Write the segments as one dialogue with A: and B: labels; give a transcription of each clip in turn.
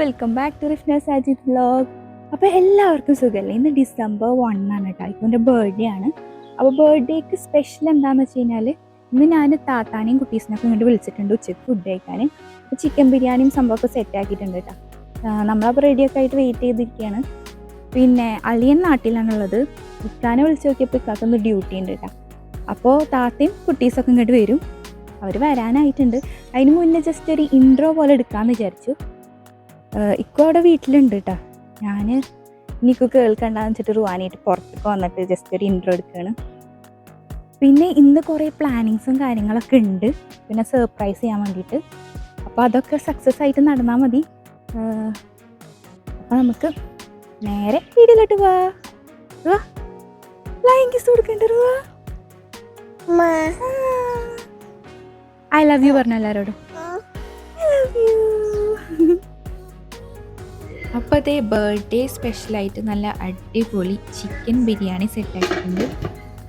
A: Welcome back to Rifna Sajid blog അപ്പോൾ എല്ലാവർക്കും സുഖമല്ലേ ഇന്ന് ഡിസംബർ വൺ ആണ് കേട്ടോ ഇപ്പോന്റെ ബർത്ത്ഡേ ആണ്. അപ്പോൾ ബർത്ത്ഡേക്ക് സ്പെഷ്യൽ എന്താണെന്ന് വെച്ച് കഴിഞ്ഞാൽ ഇന്ന് ഞാൻ താത്താനെയും കുട്ടീസിനൊക്കെ ഇങ്ങോട്ട് വിളിച്ചിട്ടുണ്ട് ഉച്ചയ്ക്ക് ഫുഡ് കഴിക്കാൻ. ചിക്കൻ ബിരിയാണിയും സംഭവമൊക്കെ സെറ്റ് ആക്കിയിട്ടുണ്ട് കേട്ടോ നമ്മളപ്പോൾ റെഡിയൊക്കെ ആയിട്ട് വെയിറ്റ് ചെയ്തിരിക്കുകയാണ്. പിന്നെ അളിയൻ നാട്ടിലാണുള്ളത്. ഇക്കാനെ വിളിച്ച് നോക്കിയപ്പോൾ ഇക്കാക്കൊന്ന് ഡ്യൂട്ടി ഉണ്ട് കേട്ടോ അപ്പോൾ താത്തയും കുട്ടീസൊക്കെ ഇങ്ങോട്ട് വരും. അവർ വരാനായിട്ടുണ്ട്. അതിന് മുന്നേ ജസ്റ്റ് ഒരു ഇൻട്രോ പോലെ എടുക്കാമെന്ന് വിചാരിച്ചു. ഇക്കോ അവിടെ വീട്ടിലുണ്ട് കേട്ടോ ഞാൻ ഇനിക്ക് കേൾക്കണ്ടെന്ന് വെച്ചിട്ട് റുവാനായിട്ട് പുറത്തേക്ക് വന്നിട്ട് ജസ്റ്റ് ഒരു ഇൻട്രോ എടുക്കുകയാണ് പിന്നെ ഇന്ന് കുറേ പ്ലാനിങ്സും കാര്യങ്ങളൊക്കെ ഉണ്ട്. പിന്നെ സർപ്രൈസ് ചെയ്യാൻ വേണ്ടിയിട്ട്. അപ്പോൾ അതൊക്കെ സക്സസ് ആയിട്ട് നടന്നാൽ മതി. അപ്പോൾ നമുക്ക് നേരെ വീട്ടിലോട്ട് വാ വാ flying kiss I love you പറഞ്ഞു എല്ലാവരോടും അപ്പോൾ അതേ ബർത്ത്ഡേ സ്പെഷ്യലായിട്ട് നല്ല അടിപൊളി ചിക്കൻ ബിരിയാണി സെറ്റ് ആക്കിയിട്ടുണ്ട്.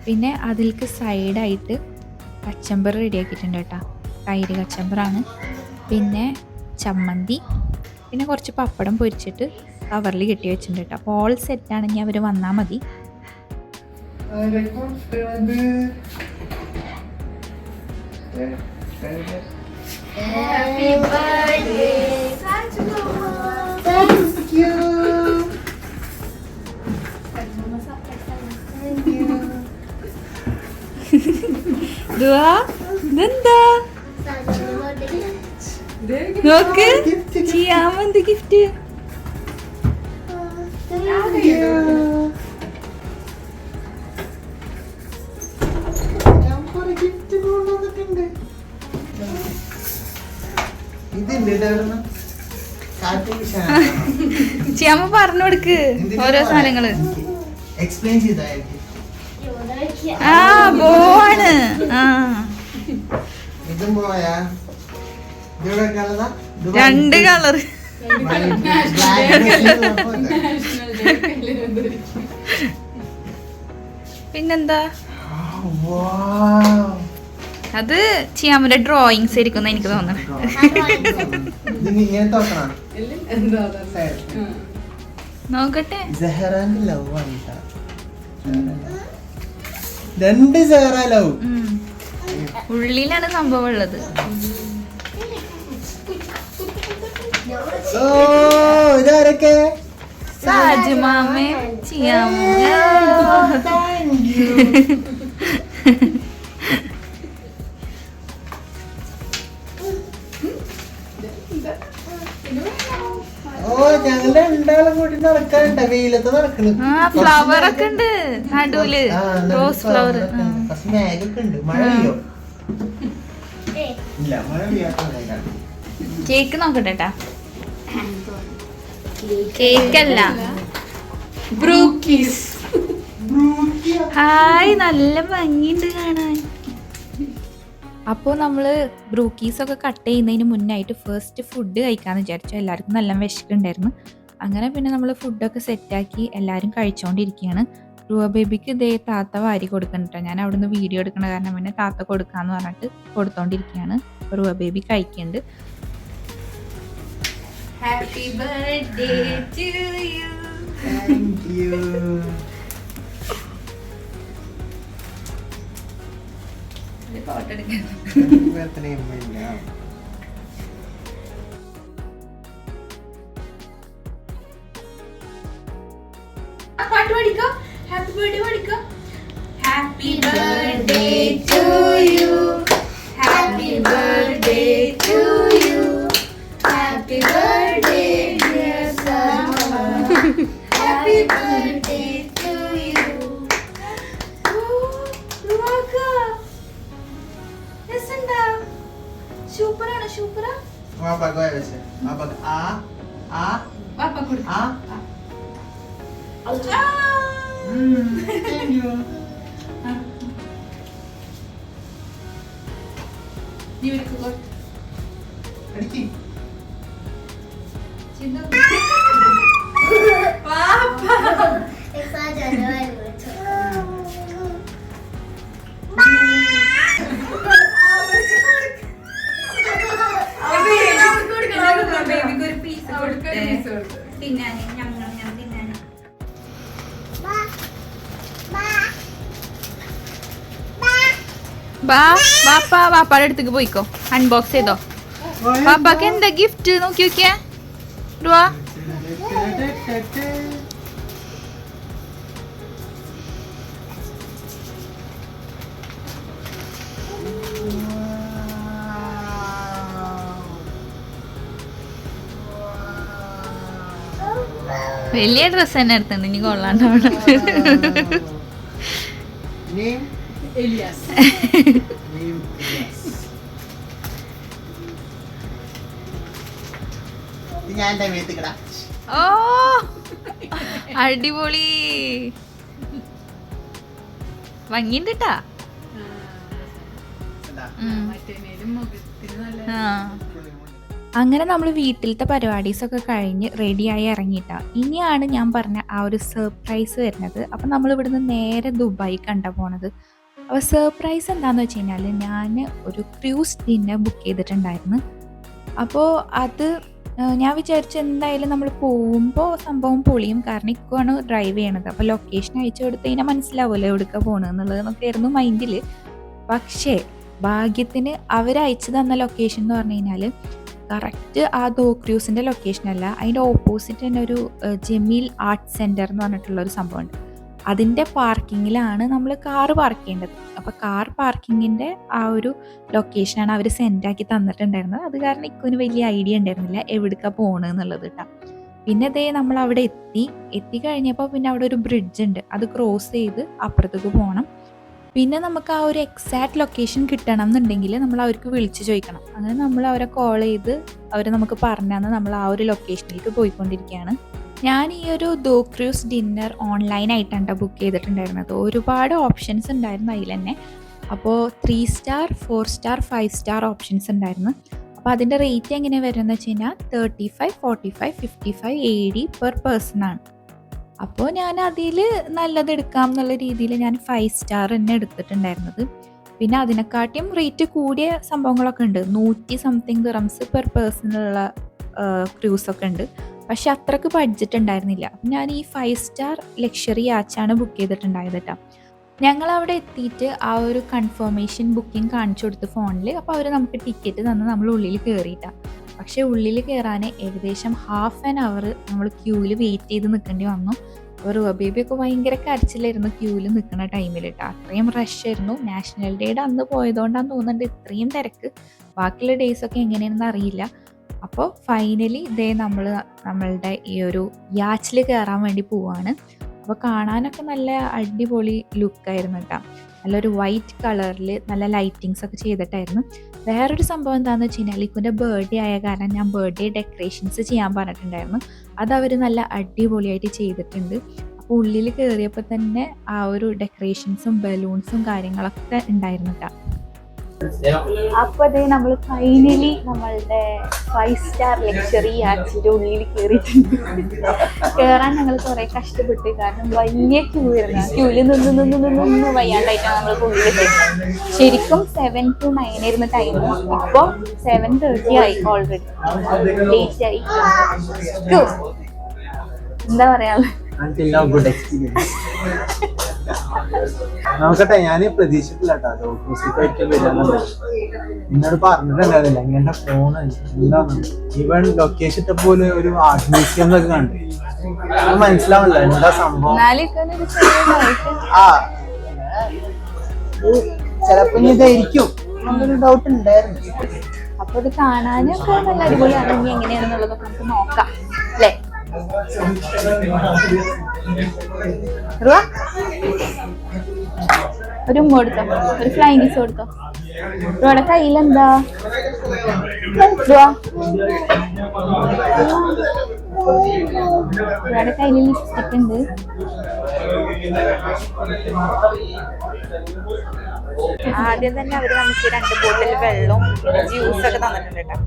A: പിന്നെ അതിലേക്ക് സൈഡായിട്ട് കച്ചമ്പർ റെഡിയാക്കിയിട്ടുണ്ട് കേട്ടോ. തൈര് കച്ചമ്പറാണ്. പിന്നെ ചമ്മന്തി പിന്നെ കുറച്ച് പപ്പടം പൊരിച്ചിട്ട് കവറിൽ കെട്ടി വെച്ചിട്ടുണ്ട് കേട്ടോ. അപ്പോൾ ഓൾ സെറ്റാണെങ്കിൽ അവർ വന്നാൽ മതി.
B: Happy birthday,
A: ഇതെന്താ നോക്ക് ചെയ്യാമെന്ത് ഗിഫ്റ്റ്? ചെയ്യാമ പറഞ്ഞു കൊടുക്ക്. ഓരോ സാധനങ്ങൾ.
B: എക്സ്പ്ലെയിൻ ചെയ്തായിരിക്കും
A: ആ ബോണ് ആ.
B: ഇതും പോയാ?
A: രണ്ട് കളർ. പിന്നെന്താ? അത് ചെയ്യാമന്റെ ഡ്രോയിങ്സ് ആയിരിക്കും എനിക്ക് തോന്നണം. നോക്കട്ടെ.
B: ലവ് ആണ്. രണ്ട് ചേറാലാവും ലവ്
A: ഉള്ളിലാണ് സംഭവം ഉള്ളത്
B: ഓ ഇതാരൊക്കെ?
A: സാജുമാമേ ചെയ്യാമോ
B: വെയിലത്ത് നടക്കണ്.
A: ഫ്ലവർ ഒക്കെ ഉണ്ട്.
B: നടുവിൽ.
A: Rose flower.
B: കുറച്ച് മേഘൊക്കെ ഉണ്ട്. മഴ പെയ്യോ? ഇല്ല മഴ പെയ്യാത്ത
A: കേക്ക് നോക്കട്ടെ ട്ടാ. കേക്കല്ല. ബ്രൂക്കീസ് ഹായ് നല്ല ഭംഗിയുണ്ട് കാണാൻ. അപ്പോൾ നമ്മൾ ബ്രൂക്കീസ് ഒക്കെ കട്ട് ചെയ്യുന്നതിന് മുന്നായിട്ട് ഫസ്റ്റ് ഫുഡ് കഴിക്കാമെന്ന് വിചാരിച്ചു. എല്ലാവർക്കും നല്ല വിശക്കുണ്ടായിരുന്നു. അങ്ങനെ പിന്നെ നമ്മൾ ഫുഡൊക്കെ സെറ്റാക്കി എല്ലാവരും കഴിച്ചുകൊണ്ടിരിക്കുകയാണ് റുവ ബേബിക്ക് ഇതേ താത്ത വാരി കൊടുക്കണിട്ടോ ഞാൻ അവിടുന്ന് വീഡിയോ എടുക്കണ കാരണം പിന്നെ താത്ത കൊടുക്കാന്ന് പറഞ്ഞിട്ട് കൊടുത്തോണ്ടിരിക്കുകയാണ് റുവ ബേബി കഴിക്കുന്നുണ്ട് happy birthday to you
B: thank you
A: photo എടുക്കാൻ ആ
B: ഭഗവാൻ വെച്ച് ആ ഭഗ ആ ആ
A: പാപ്പ കൊടുക്കും
B: ആ താങ്ക് യു
A: നീ തിന്നാന് ഞങ്ങൾ ഞാൻ തിന്നാന്. ബാ ബാപ്പ ബാപ്പാടെ അടുത്തേക്ക് പോയിക്കോ. അൺബോക്സ് ചെയ്തോ. പാപ്പാക്ക് എന്താ ഗിഫ്റ്റ് നോക്കി നോക്കിയേ. വലിയ ഡ്രസ് തന്നെ എടുത്തുണ്ട് ഇനി കൊള്ളാണ്ട്
B: Name? Elias. Name Elias. ഇത് ഞാൻ എന്റെ മേത്തിക്കടാ
A: ഓ അടിപൊളി ഭംഗിണ്ടിട്ടാ ഉം. ആ. അങ്ങനെ നമ്മൾ വീട്ടിലത്തെ പരിപാടീസൊക്കെ കഴിഞ്ഞ് റെഡിയായി ഇറങ്ങിയിട്ടാ. ഇനിയാണ് ഞാൻ പറഞ്ഞ ആ ഒരു സർപ്രൈസ് വരുന്നത്. അപ്പം നമ്മൾ ഇവിടുന്ന് നേരെ ദുബായി കണ്ട പോണത്. അപ്പോൾ സർപ്രൈസ് എന്താണെന്ന് വെച്ച് കഴിഞ്ഞാൽ ഞാൻ ഒരു ക്രൂസ് ഡിന്നർ ബുക്ക് ചെയ്തിട്ടുണ്ടായിരുന്നു. അപ്പോൾ അത് ഞാൻ വിചാരിച്ചു എന്തായാലും നമ്മൾ പോകുമ്പോൾ സംഭവം പൊളിയും. കാരണം ഇക്കുവാണ് ഡ്രൈവ് ചെയ്യണത്. അപ്പോൾ ലൊക്കേഷൻ അയച്ചു കൊടുത്ത് കഴിഞ്ഞാൽ മനസ്സിലാവുമല്ലോ പോണെന്നുള്ളത് പോകണമെന്നുള്ളത് എന്നൊക്കെയായിരുന്നു മൈൻഡിൽ പക്ഷേ ഭാഗ്യത്തിന് അവരയച്ചു തന്ന ലൊക്കേഷൻ എന്ന് പറഞ്ഞു കഴിഞ്ഞാൽ കറക്റ്റ് ആ ദോക്രൂസിന്റെ ലൊക്കേഷൻ അല്ല. അതിന്റെ ഓപ്പോസിറ്റ് തന്നെ ഒരു ജമീൽ ആർട്ട് സെന്റർ എന്ന് പറഞ്ഞിട്ടുള്ള ഒരു സംഭവമുണ്ട്. അതിന്റെ പാർക്കിങ്ങിലാണ് നമ്മൾ കാറ് പാർക്ക് ചെയ്യേണ്ടത്. അപ്പോൾ കാർ പാർക്കിങ്ങിന്റെ ആ ഒരു ലൊക്കേഷനാണ് അവർ സെൻഡാക്കി തന്നിട്ടുണ്ടായിരുന്നത്. അത് കാരണം ഇക്കുവിന് വലിയ ഐഡിയ ഉണ്ടായിരുന്നില്ല എവിടേക്കാണ് പോകണമെന്നുള്ളത് കേട്ടോ പിന്നെ ദേ നമ്മൾ അവിടെ എത്തി. എത്തി കഴിഞ്ഞപ്പോൾ പിന്നെ അവിടെ ഒരു ബ്രിഡ്ജ് ഉണ്ട്. അത് ക്രോസ് ചെയ്ത് അപ്പുറത്തേക്ക് പോകണം പിന്നെ നമുക്ക് ആ ഒരു എക്സാക്ട് ലൊക്കേഷൻ കിട്ടണം എന്നുണ്ടെങ്കിൽ നമ്മൾ അവർക്ക് വിളിച്ച് ചോദിക്കണം. അങ്ങനെ നമ്മൾ അവരെ കോൾ ചെയ്ത് അവർ നമുക്ക് പറഞ്ഞാന്ന് നമ്മൾ ആ ഒരു ലൊക്കേഷനിലേക്ക് പോയിക്കൊണ്ടിരിക്കുകയാണ്. ഞാൻ ഈ ഒരു ദോ ക്രൂസ് ഡിന്നർ ഓൺലൈനായിട്ടാണ് ബുക്ക് ചെയ്തിട്ടുണ്ടായിരുന്നത്. ഒരുപാട് ഓപ്ഷൻസ് ഉണ്ടായിരുന്നു അതിൽ തന്നെ. അപ്പോൾ three star four star five star options ഉണ്ടായിരുന്നു. അപ്പോൾ അതിന്റെ റേറ്റ് എങ്ങനെ വരുന്നത് വെച്ച് കഴിഞ്ഞാൽ thirty five forty five fifty five eighty per person ആണ്. അപ്പോൾ ഞാൻ അതിൽ നല്ലത് എടുക്കാം എന്നുള്ള രീതിയിൽ ഞാൻ ഫൈവ് സ്റ്റാർ തന്നെ എടുത്തിട്ടുണ്ടായിരുന്നത്. പിന്നെ അതിനെക്കാട്ടിയും റേറ്റ് കൂടിയ സംഭവങ്ങളൊക്കെ ഉണ്ട്. നൂറ്റി സംതിങ് ദിറംസ് പെർ പേഴ്സണുള്ള ക്രൂസൊക്കെ ഉണ്ട്. പക്ഷെ അത്രയ്ക്ക് ബഡ്ജറ്റ് ഉണ്ടായിരുന്നില്ല. ഞാൻ ഈ ഫൈവ് സ്റ്റാർ ലക്ഷറി ആച്ചാണ് ബുക്ക് ചെയ്തിട്ടുണ്ടായത് കേട്ടോ ഞങ്ങൾ അവിടെ എത്തിയിട്ട് ആ ഒരു കൺഫർമേഷൻ ബുക്കിംഗ് കാണിച്ചു കൊടുത്ത് ഫോണിൽ അപ്പോൾ അവർ നമുക്ക് ടിക്കറ്റ് തന്ന് നമ്മൾ ഉള്ളിൽ കയറിയിട്ടാണ് പക്ഷേ ഉള്ളിൽ കയറാൻ ഏകദേശം ഹാഫ് ആൻ അവർ നമ്മൾ ക്യൂവിൽ വെയിറ്റ് ചെയ്ത് നിൽക്കേണ്ടി വന്നു. അപ്പോൾ റുവ ബേബിയൊക്കെ ഭയങ്കര കരച്ചിലായിരുന്നു ക്യൂവിൽ നിൽക്കുന്ന ടൈമിൽ കേട്ടോ അത്രയും റഷ് ആയിരുന്നു. നാഷണൽ ഡേയുടെ അന്ന് പോയതുകൊണ്ടാണ് തോന്നുന്നുണ്ട് ഇത്രയും തിരക്ക്. ബാക്കിയുള്ള ഡേയ്സ് ഒക്കെ എങ്ങനെയാണെന്ന് അറിയില്ല. അപ്പോൾ ഫൈനലി ഇതേ നമ്മൾ നമ്മളുടെ ഈ ഒരു യാച്ചിൽ കയറാൻ വേണ്ടി പോവാണ്. അപ്പോൾ കാണാനൊക്കെ നല്ല അടിപൊളി ലുക്കായിരുന്നു കേട്ടോ. നല്ലൊരു വൈറ്റ് കളറിൽ നല്ല ലൈറ്റിങ്സ് ഒക്കെ ചെയ്തിട്ടായിരുന്നു. വേറൊരു സംഭവം എന്താണെന്ന് വെച്ച് കഴിഞ്ഞാൽ ഇക്കുന്റെ ബർത്ത്ഡേ ആയ കാരണം ഞാൻ ബർത്ത്ഡേ ഡെക്കറേഷൻസ് ചെയ്യാൻ പറഞ്ഞിട്ടുണ്ടായിരുന്നു. അത് അവർ നല്ല അടിപൊളിയായിട്ട് ചെയ്തിട്ടുണ്ട്. അപ്പോൾ ഉള്ളിൽ കയറിയപ്പോൾ തന്നെ ആ ഒരു ഡെക്കറേഷൻസും ബലൂൺസും കാര്യങ്ങളൊക്കെ ഉണ്ടായിരുന്നു കേട്ടോ. അപ്പോൾ അതേ നമ്മൾ ഫൈനലി നമ്മളുടെ ഫൈവ് സ്റ്റാർ ലക്ഷറി ആക്സിന്റെ ഉള്ളിൽ കയറിയിട്ടുണ്ട് കയറാൻ ഞങ്ങൾ കുറെ കഷ്ടപ്പെട്ടു. കാരണം വലിയ ക്യൂ ആയിരുന്നു. ക്യൂവിൽ നിന്ന് നിന്ന് നിന്ന് നിന്ന് വയ്യാണ്ടായിട്ടാണ് നമ്മൾ ഉള്ളിലെത്തിയത് ശരിക്കും സെവൻ ടു നയൻ ആയിരുന്നു ടൈം ഇപ്പൊ സെവൻ തേർട്ടി ആയി ഓൾറെഡി ലേറ്റ് ആയി. എന്താ പറയാ?
B: Until now, good experience. നോക്കട്ടെ ഞാൻ പ്രതീക്ഷിച്ചിട്ടില്ല കേട്ടോ എന്നോട് പറഞ്ഞിട്ടുണ്ടായിരുന്നില്ല ഇങ്ങനെ ഫോണ് എന്താണ് ലൊക്കേഷൻ ഇട്ടപ്പോലെ ഒരു ആർട്ട് മ്യൂസിയം എന്നൊക്കെ കണ്ടു. മനസ്സിലാവില്ല എന്താ സംഭവം? ആ. ചിലപ്പോ ഇതായിരിക്കും. എന്നൊരു ഡൗട്ട് ഉണ്ടായിരുന്നു.
A: അപ്പൊ ഇത് കാണാനൊക്കെ നല്ല അടിപൊളിയാണ്. ഇനി എങ്ങനെയാണെന്നുള്ളതൊക്കെ നമുക്ക് നോക്കാം. അല്ലേ? ഒരു കൊടുത്തോ. ഒരു ഫ്ലൈങ് കിസ് കൊടുത്തോ. ഇവിടെ കയ്യിലെന്താ? റുവയുടെ കയ്യിൽ ലിപ്സ്റ്റിക് ഉണ്ട്. ആദ്യം തന്നെ അവർ നമുക്ക് രണ്ട് ബോട്ടിൽ വെള്ളവും ജ്യൂസൊക്കെ തന്നിട്ടുണ്ട് കേട്ടോ.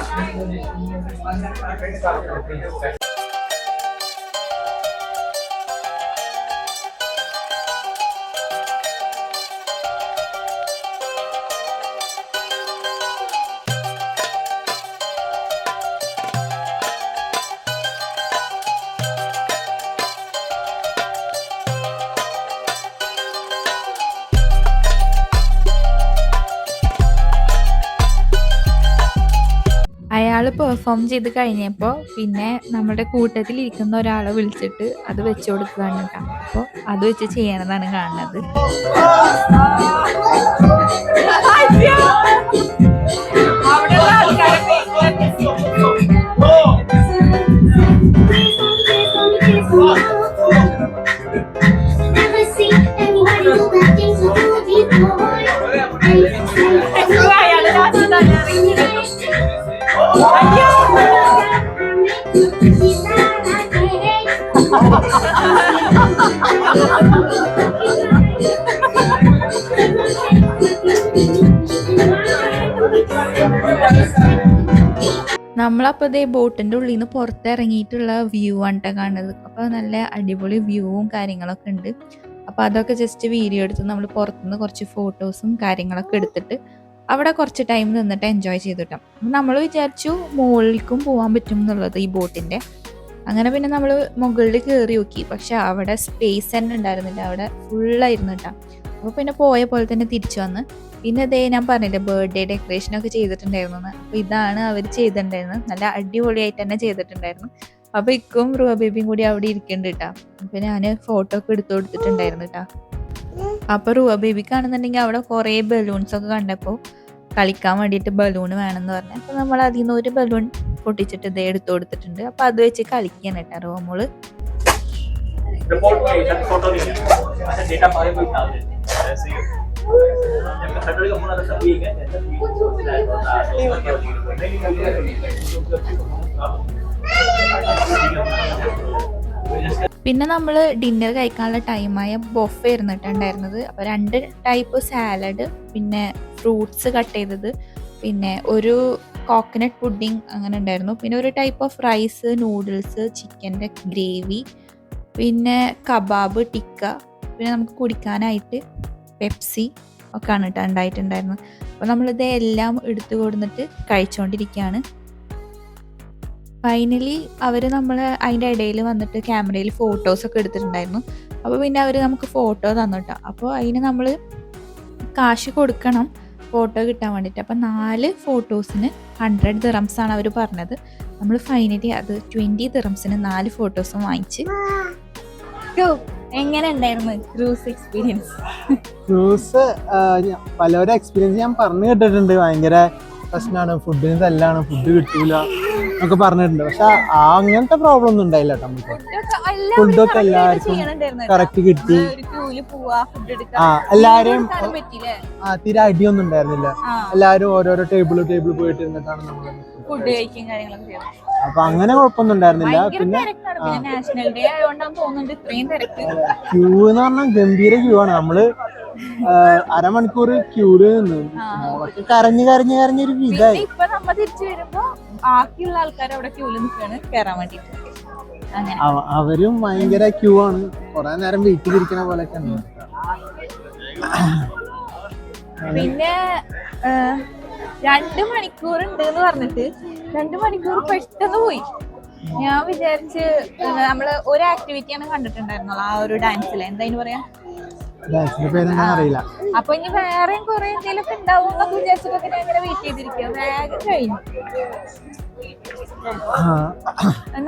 A: I'm not പെർഫോം ചെയ്ത് കഴിഞ്ഞപ്പോൾ പിന്നെ നമ്മുടെ കൂട്ടത്തിൽ ഇരിക്കുന്ന ഒരാളെ വിളിച്ചിട്ട് അത് വെച്ചു കൊടുക്കുകയാണ് കേട്ടോ. അപ്പോൾ അത് വെച്ച് ചെയ്യണതാണ് കാണുന്നത്. നമ്മളപ്പോൾ ഇതേ ബോട്ടിന്റെ ഉള്ളിൽ നിന്ന് പുറത്തിറങ്ങിയിട്ടുള്ള വ്യൂ ആണ് കേട്ടോ കാണുന്നത് അപ്പോൾ നല്ല അടിപൊളി വ്യൂവും കാര്യങ്ങളൊക്കെ ഉണ്ട്. അപ്പോൾ അതൊക്കെ ജസ്റ്റ് വീഡിയോ എടുത്ത് നമ്മൾ പുറത്തുനിന്ന് കുറച്ച് ഫോട്ടോസും കാര്യങ്ങളൊക്കെ എടുത്തിട്ട് അവിടെ കുറച്ച് ടൈം നിന്നിട്ട് എൻജോയ് ചെയ്തിട്ടാം നമ്മൾ വിചാരിച്ചു മുകളിലേക്കും പോകാൻ പറ്റും എന്നുള്ളത് ഈ ബോട്ടിന്റെ അങ്ങനെ പിന്നെ നമ്മൾ മുകളിൽ കയറി നോക്കി. പക്ഷെ അവിടെ സ്പേസ് തന്നെ ഉണ്ടായിരുന്നില്ല. അവിടെ ഫുള്ളായിരുന്നു കേട്ടോ അപ്പോൾ പിന്നെ പോയ പോലെ തന്നെ തിരിച്ചു വന്ന് പിന്നെ അതേ ഞാൻ പറഞ്ഞില്ലേ ബർത്ത്ഡേ ഡെക്കറേഷനൊക്കെ ചെയ്തിട്ടുണ്ടായിരുന്നു അപ്പൊ അപ്പോൾ ഇതാണ് അവർ ചെയ്തിട്ടുണ്ടായിരുന്നത്. നല്ല അടിപൊളിയായിട്ട് തന്നെ ചെയ്തിട്ടുണ്ടായിരുന്നു. അപ്പോൾ ഇക്കും റുവ ബേബിയും കൂടി അവിടെ ഇരിക്കുന്നുണ്ട് കേട്ടോ അപ്പോൾ ഞാൻ ഫോട്ടോ ഒക്കെ എടുത്തു കൊടുത്തിട്ടുണ്ടായിരുന്നു കേട്ടോ അപ്പോൾ ബേബി ബേബിക്കാണെന്നുണ്ടെങ്കിൽ അവിടെ കുറേ ബലൂൺസ് ഒക്കെ കണ്ടപ്പോൾ കളിക്കാൻ വേണ്ടിയിട്ട് ബലൂൺ വേണമെന്ന് പറഞ്ഞു. അപ്പോൾ നമ്മൾ അതിൽ നിന്ന് ഒരു ബലൂൺ പൊട്ടിച്ചിട്ട് ഇതേ എടുത്തു കൊടുത്തിട്ടുണ്ട്. അപ്പോൾ അത് വെച്ച് കളിക്കാൻ കേട്ടോ
C: റുവ റിപ്പോർട്ട് ഫോട്ടോ
A: പിന്നെ നമ്മൾ ഡിന്നർ കഴിക്കാനുള്ള ടൈമായ ബൊഫ ഇരുന്നിട്ടുണ്ടായിരുന്നത് അപ്പോൾ രണ്ട് ടൈപ്പ് സാലഡ് പിന്നെ ഫ്രൂട്ട്സ് കട്ട് ചെയ്തത്. പിന്നെ ഒരു കോക്കനട്ട് പുഡിങ് അങ്ങനെ ഉണ്ടായിരുന്നു. പിന്നെ ഒരു ടൈപ്പ് ഓഫ് റൈസ് നൂഡിൽസ് ചിക്കന്റെ ഗ്രേവി പിന്നെ കബാബ് ടിക്ക പിന്നെ നമുക്ക് കുടിക്കാനായിട്ട് പെപ്സി ഒക്കെ ആണ് കേട്ടോ ഉണ്ടായിട്ടുണ്ടായിരുന്നത്. അപ്പോൾ നമ്മളിത് എല്ലാം എടുത്തു കൊടുത്തിട്ട് കഴിച്ചുകൊണ്ടിരിക്കുകയാണ് ഫൈനലി അവർ നമ്മൾ അതിന്റെ ഇടയിൽ വന്നിട്ട് ക്യാമറയിൽ ഫോട്ടോസ് ഒക്കെ എടുത്തിട്ടുണ്ടായിരുന്നു. അപ്പോൾ പിന്നെ അവർ നമുക്ക് ഫോട്ടോ തന്നു കേട്ടോ അപ്പോൾ അതിന് നമ്മൾ കാശ് കൊടുക്കണം ഫോട്ടോ കിട്ടാൻ വേണ്ടിയിട്ട് അപ്പോൾ നാല് ഫോട്ടോസിന് ഹൺഡ്രഡ് ദിറംസ് ആണ് അവർ പറഞ്ഞത്. നമ്മൾ ഫൈനലി അത് ട്വന്റി ദിറംസിന് നാല് ഫോട്ടോസും വാങ്ങിച്ച്. എങ്ങനെ ഉണ്ടായിരുന്നു ക്രൂസ് എക്സ്പീരിയൻസ്
B: ക്രൂസ് പലവരും എക്സ്പീരിയൻസ് ഞാൻ പറഞ്ഞു കേട്ടിട്ടുണ്ട്. ഭയങ്കര പ്രശ്നമാണ് ഫുഡിന് തല്ലാണ്. ഫുഡ് കിട്ടൂല എന്നൊക്കെ പറഞ്ഞിട്ടുണ്ട്. പക്ഷെ ആ അങ്ങനത്തെ പ്രോബ്ലം ഒന്നും ഉണ്ടായില്ല കേട്ടോ നമുക്ക്. ഫുഡൊക്കെ എല്ലാവർക്കും കറക്റ്റ് കിട്ടി. ആ എല്ലാരും ആ തീരെ അടിയൊന്നും ഉണ്ടായിരുന്നില്ല. എല്ലാരും ഓരോരോ ടേബിൾ ടേബിൾ പോയിട്ട് ഇരുന്നിട്ടാണ് നമ്മൾ
A: ഫുഡ് കഴിക്കും കാര്യങ്ങളൊക്കെ ചെയ്യും.
B: അപ്പൊ അങ്ങനെ കുഴപ്പമൊന്നും ഉണ്ടായിരുന്നില്ല. പിന്നെ
A: നാഷണൽ ഡേ ആയതുകൊണ്ടാണ് തോന്നുന്നുണ്ട് ഇത്രയും തിരക്ക്.
B: ക്യൂ എന്ന് പറഞ്ഞാൽ ഗംഭീര ക്യൂ ആണ്. നമ്മൾ അരമണിക്കൂർ ക്യൂൽ നിന്ന്. കരഞ്ഞു കരഞ്ഞു കരഞ്ഞ് കരഞ്ഞൊരു
A: പിന്നെ
B: വിധായി
A: ഇപ്പൊ നമ്മ തിരിച്ചു വരുമ്പോ ബാക്കിയുള്ള ആൾക്കാർ അവിടെ ക്യൂൽ നിൽക്കാണ് കയറാൻ വേണ്ടിട്ട്. അങ്ങനെ.
B: അവ- അവരും ഭയങ്കര ക്യൂ ആണ്. കൊറേ നേരം വീട്ടിലിരിക്കണ പോലെയൊക്കെ ഉണ്ട്.
A: പിന്നെ രണ്ട് മണിക്കൂർ ഉണ്ട് എന്ന് പറഞ്ഞിട്ട് രണ്ട് മണിക്കൂർ പെട്ടെന്ന് പോയി. ഞാൻ വിചാരിച്ച് നമ്മൾ ഒരു ആക്ടിവിറ്റിയാണ് കണ്ടിട്ടുണ്ടായിരുന്നു ആ ഒരു ഡാൻസിൽ എന്താ പറയാ?
B: അറിയില്ല.
A: അപ്പൊ ഇനി വേറെയും കുറെ എന്തെങ്കിലുമൊക്കെ ഉണ്ടാവും എന്നൊക്കെ വിചാരിച്ചിട്ടൊക്കെ ഞാൻ ഇങ്ങനെ വെയിറ്റ് ചെയ്തിരിക്കുക വേഗം കഴിഞ്ഞു.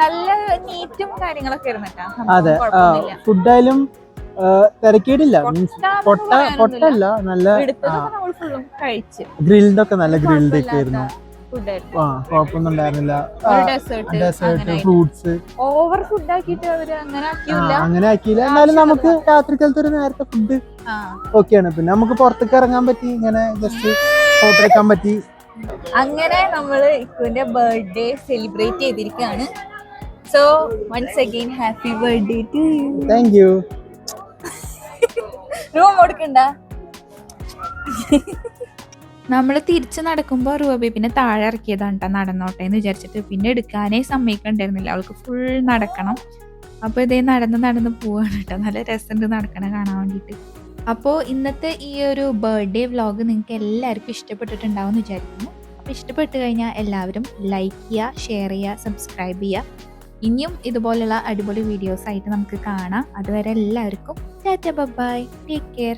A: നല്ല നീറ്റും കാര്യങ്ങളൊക്കെ ആയിരുന്നു
B: അതെ ഫുഡായാലും തിരക്കേടില്ല മീൻസ് പൊട്ട പൊട്ടല്ല നല്ല
A: ഗ്രിൽഡൊക്കെ നമ്മൾ
B: നല്ല ഗ്രിൽഡ് ഒക്കെ ആയിരുന്നു. ആ കുഴപ്പമൊന്നും ഉണ്ടായിരുന്നില്ല
A: ഡെസേർട്ട്
B: ഫ്രൂട്ട്സ്
A: ഓവർ ഫുഡ് ആക്കിയിട്ട് അങ്ങനെ ആക്കിയില്ല.
B: എന്നാലും നമുക്ക് രാത്രിക്കാലത്ത് ഒരു നേരത്തെ ഫുഡ്
A: ആ.
B: ഓക്കെയാണ് പിന്നെ നമുക്ക് പുറത്തേക്ക് ഇറങ്ങാൻ പറ്റി ഇങ്ങനെ ജസ്റ്റ് ഫോട്ടോ എടുക്കാൻ പറ്റി.
A: അങ്ങനെ നമ്മൾ ഇക്കുവിന്റെ ബർത്ത്ഡേ സെലിബ്രേറ്റ് ചെയ്തിരിക്കുകയാണ്. So once again happy birthday to you
B: thank you
A: room കൊടുക്കണ്ട? നമ്മൾ തിരിച്ച് നടക്കുമ്പോൾ പിന്നെ താഴെ ഇറക്കിയതാണ് കേട്ടോ നടന്നോട്ടെ എന്ന് വിചാരിച്ചിട്ട് പിന്നെ എടുക്കാനേ സമ്മതിക്കണ്ടായിരുന്നില്ല. അവൾക്ക് ഫുൾ നടക്കണം. അപ്പോൾ ഇതേ നടന്ന് നടന്ന് പോവാണ് കേട്ടോ നല്ല രസമുണ്ട് നടക്കണം കാണാൻ വേണ്ടിയിട്ട് അപ്പോൾ ഇന്നത്തെ ഈ ഒരു ബർത്ത്ഡേ വ്ലോഗ് നിങ്ങൾക്ക് എല്ലാവർക്കും ഇഷ്ടപ്പെട്ടിട്ടുണ്ടാവും എന്ന് വിചാരിക്കുന്നു. അപ്പോൾ ഇഷ്ടപ്പെട്ട് കഴിഞ്ഞാൽ എല്ലാവരും ലൈക്ക് ചെയ്യുക ഷെയർ ചെയ്യുക സബ്സ്ക്രൈബ് ചെയ്യുക ഇനിയും ഇതുപോലെയുള്ള അടിപൊളി വീഡിയോസ് ആയിട്ട് നമുക്ക് കാണാം. അതുവരെ എല്ലാവർക്കും ടാറ്റ ബൈ ടേക്ക് കെയർ